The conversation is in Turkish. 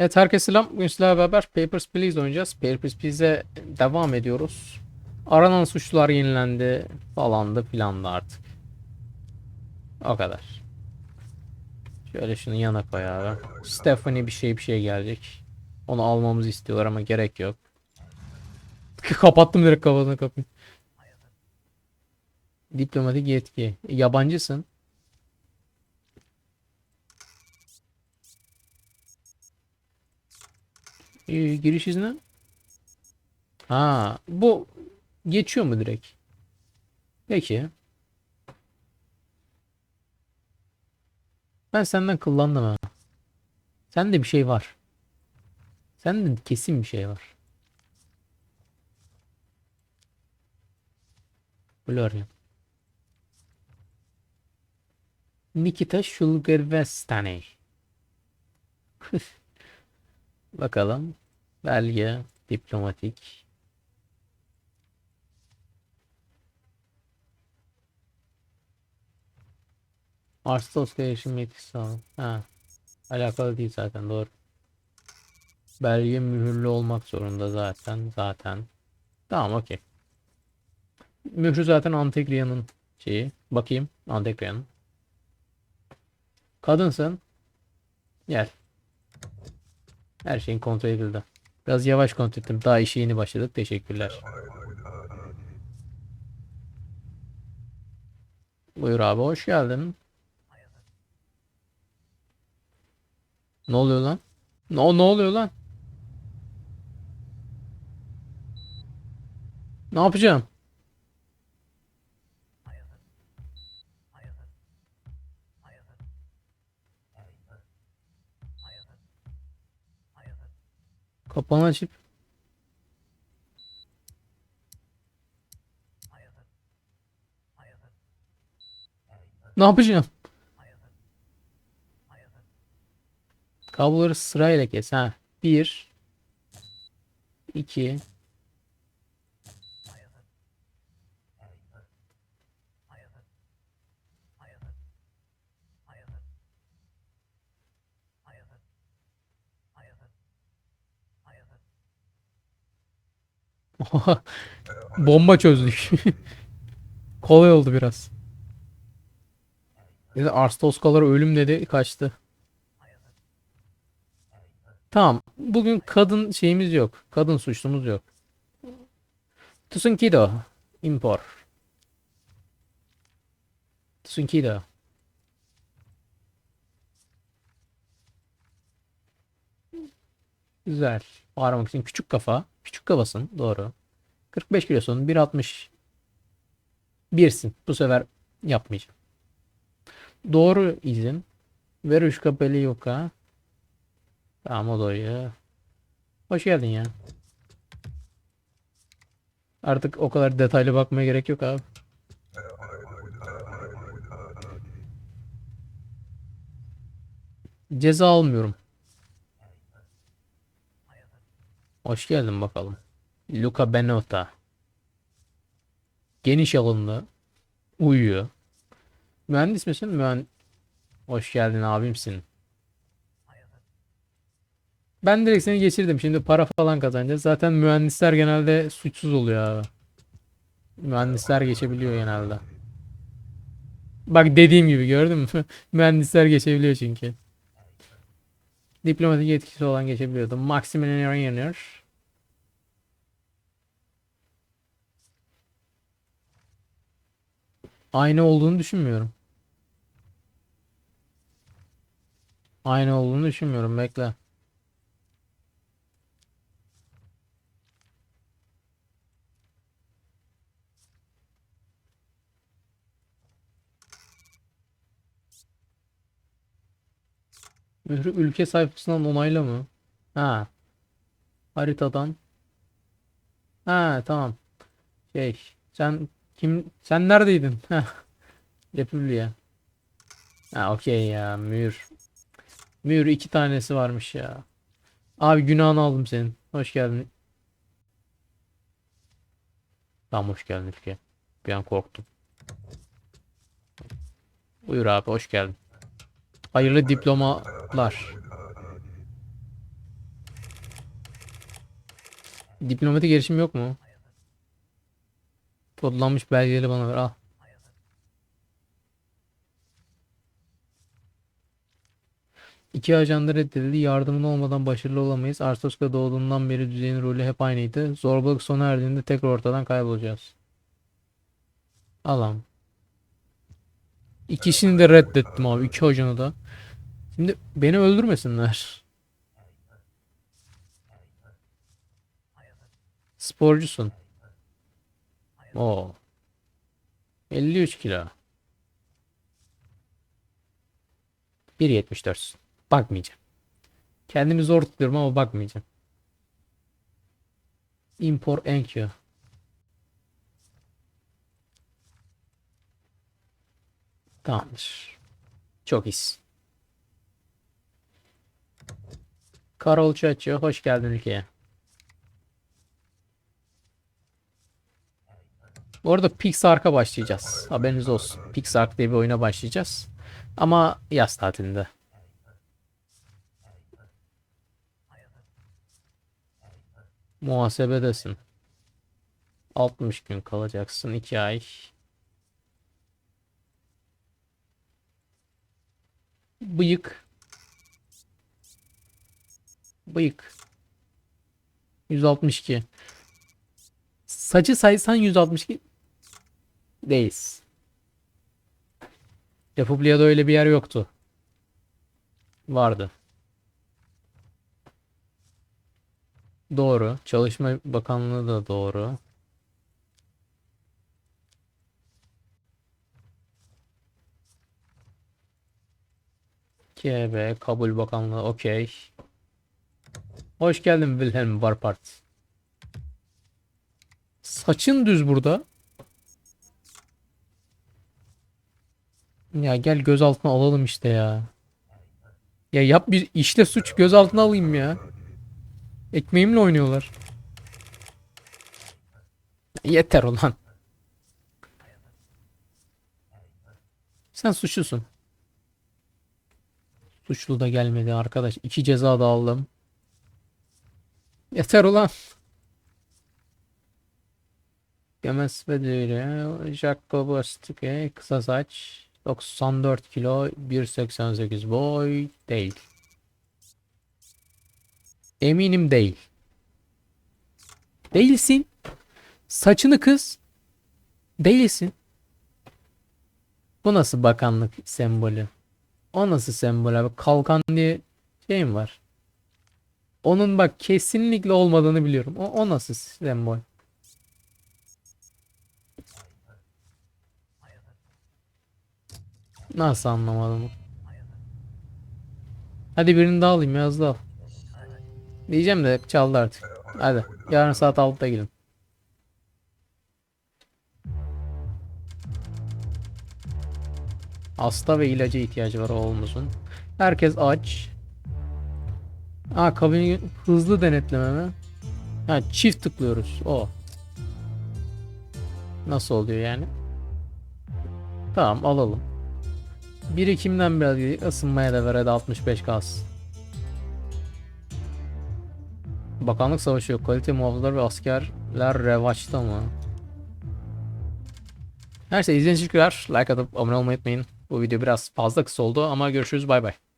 Evet herkese selam. Bugün sizlerle beraber Papers, Please oynayacağız. Papers, Please'e devam ediyoruz. Aranan suçlular yenilendi falandı filandı artık. O kadar. Şöyle şunu yana koy abi. Stephanie bir şey bir şey gelecek. Onu almamızı istiyorlar ama gerek yok. Kapattım direkt kafasına kapıyı. Diplomatik yetki. Yabancısın. Ee, giriş izni. Ha, bu geçiyor mu direkt? Peki. Ben senden kullandım ha. Sende bir şey var. Sende kesin bir şey var. Florian. Nikita Shulgervestani. Bakalım. Belge, diplomatik. Arstos gelişim yetkisi sağlam. Ha. Alakalı değil zaten doğru. Belge mühürlü olmak zorunda zaten. Zaten. Tamam okey. Mührü zaten Antegria'nın şeyi. Bakayım Antegria'nın. Kadınsın. Gel. Her şeyin kontrol edildi. Biraz yavaş kontrol ettim. Daha işe yeni başladık. Teşekkürler. Buyur abi hoş geldin. Ne oluyor lan? Ne, ne oluyor lan? Ne yapacağım? Kapağını açıp Ne yapacağım? Kabloları sırayla kes ha. 1 2 Bomba çözdük. Kolay oldu biraz. Dedi Arstoskalar ölüm dedi kaçtı. Tamam. Bugün kadın şeyimiz yok. Kadın suçlumuz yok. Tsunkido. Impor. Tsunkido. Güzel. Bağırmak için küçük kafa. Küçük kafasın. Doğru. 45 kilosun. 1.60. Birsin. Bu sefer yapmayacağım. Doğru izin. Verushka Beliyuka. Tamam o iyi. Hoş geldin ya. Artık o kadar detaylı bakmaya gerek yok abi. Ceza almıyorum. Hoş geldin bakalım. Luca Benota. Geniş alımlı. Uyuyor. Mühendis misin? Mühen... Hoş geldin abimsin. Ben direkt seni geçirdim. Şimdi para falan kazanacağız. Zaten mühendisler genelde suçsuz oluyor abi. Mühendisler geçebiliyor genelde. Bak dediğim gibi gördün mü? Mühendisler geçebiliyor çünkü. Diplomatik yetkisi olan geçebiliyordu. Maximilian Yenir. Aynı olduğunu düşünmüyorum. Aynı olduğunu düşünmüyorum. Bekle. Mührü ülke sayfasından onayla mı? Ha. Haritadan. Ha tamam. Şey sen kim sen neredeydin? Ha. Repübliğe. Ha okey ya mühür. Mühür iki tanesi varmış ya. Abi günahını aldım senin. Hoş geldin. Tamam hoş geldin ülke. Bir an korktum. Buyur abi hoş geldin. Hayırlı diplomalar. Diplomatik erişim yok mu? Kodlanmış belgeleri bana ver. Al. İki ajan da reddedildi. Yardımın olmadan başarılı olamayız. Arstoska doğduğundan beri düzeyin rolü hep aynıydı. Zorbalık sona erdiğinde tekrar ortadan kaybolacağız. Alam. İkisini de reddettim abi. İki ajanı da. Şimdi beni öldürmesinler. Sporcusun. Oo. 53 kilo. 1.74. Bakmayacağım. Kendimi zor tutuyorum ama bakmayacağım. Impor Enkyo. Tamamdır. Çok iyisin. Karol Çaço hoş geldin ülkeye. Bu arada Pixark'a başlayacağız. Haberiniz olsun. Pixark diye bir oyuna başlayacağız. Ama yaz tatilinde. Muhasebedesin. 60 gün kalacaksın. 2 ay. Bıyık. Bıyık. 162. Saçı saysan 162 değiliz. Republia'da öyle bir yer yoktu. Vardı. Doğru. Çalışma Bakanlığı da doğru. KB Kabul Bakanlığı okey. Hoş geldin Wilhelm Warpart. Saçın düz burada. Ya gel gözaltına alalım işte ya. Ya yap bir işle suç gözaltına alayım ya. Ekmeğimle oynuyorlar. Yeter ulan. Sen suçlusun. Suçlu da gelmedi arkadaş. İki ceza da aldım. Yeter ulan. Gemes ve böyle. Jacob Astike kısa saç. 94 kilo 1.88 boy değil. Eminim değil. Değilsin. Saçını kız. Değilsin. Bu nasıl bakanlık sembolü? O nasıl sembol abi? Kalkan diye şey mi var? Onun bak kesinlikle olmadığını biliyorum. O, o nasıl sembol? Nasıl anlamadım? Hadi birini daha alayım ya hızlı al. Diyeceğim de çaldı artık. Hadi yarın saat 6'da gelin. Hasta ve ilaca ihtiyacı var oğlumuzun. Herkes aç. Aa kabini hızlı denetleme mi? Ha çift tıklıyoruz. O. Nasıl oluyor yani? Tamam alalım. Birikimden biraz gidelim. Isınmaya da ver hadi 65 kalsın. Bakanlık savaşı yok. Kalite muhafızlar ve askerler revaçta mı? Her şey izlediğiniz için teşekkürler. Like atıp abone olmayı unutmayın. Bu video biraz fazla kısa oldu ama görüşürüz bay bay.